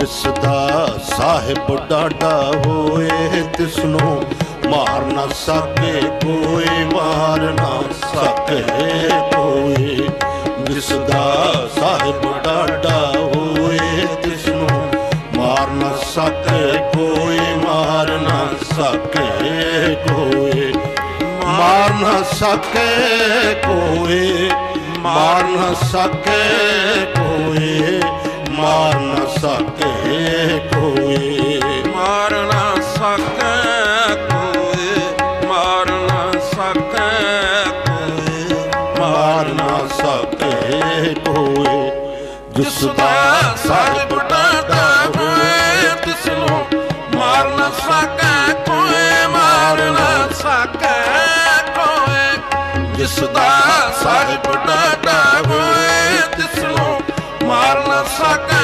ਜਿਸ ਦਾ ਸਾਹਿਬ ਡਾਡਾ ਹੋਏ, ਤਿਸ ਨੂੰ ਮਾਰ ਨਾ ਸਕੇ, ਕੋਈ ਮਾਰ ਨਾ ਸਕੇ, ਕੋਈ। ਜਿਸ ਦਾ ਸਾਹਿਬ ਡਾਡਾ ਹੋਏ, ਤਿਸ ਨੂੰ ਮਾਰ ਨਾ ਸਕੇ, ਕੋਈ ਮਾਰ ਨਾ ਸਕੇ, ਕੋਈ। ਮਾਰ ਨਾ ਸਕੇ, ਕੋਈ। ਮਾਰ ਨਾ ਸਕੇ, ਕੋਈ। ਕਰਨਾ ਸਤੇ ਹੋਏ ਜਿਸ ਦਾ ਸਰਬ ਟਾਟਾ ਹੋਏ ਤਿਸ ਨੂੰ ਮਾਰ ਨਾ ਸਕੈ ਕੋਈ ਮਾਰ ਨਾ ਸਕੈ ਕੋਈ ਜਿਸ ਦਾ ਸਰਬ ਟਾਟਾ ਹੋਏ ਤਿਸ ਨੂੰ ਮਾਰ ਨਾ ਸਕੈ